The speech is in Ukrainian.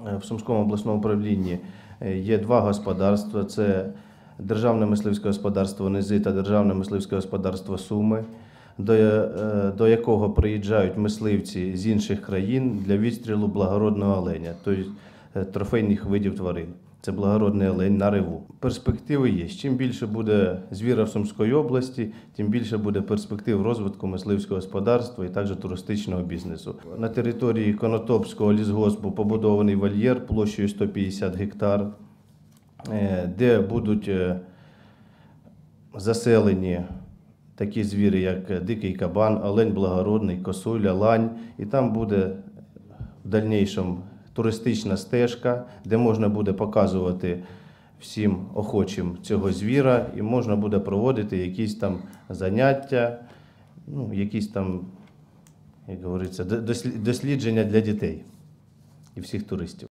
Е, В Сумському обласному управлінні е, є два господарства: це Державне мисливське господарство Низи та Державне мисливське господарство Суми, до, е, до якого приїжджають мисливці з інших країн для відстрілу благородного оленя, тобто трофейних видів тварин. Це благородний олень на риву. Перспективи є. Чим більше буде звіра в Сумської області, тим більше буде перспектив розвитку мисливського господарства і також туристичного бізнесу. На території Конотопського лісгоспу побудований вольєр площею 150 гектар, е, де будуть е, заселені такі звірі, як дикий кабан, олень благородний, косуля, лань. І там буде в дальнішому туристична стежка, де можна буде показувати всім охочим цього звіра, і можна буде проводити якісь там заняття, ну, якісь там, як говориться, дослідження для дітей і всіх туристів.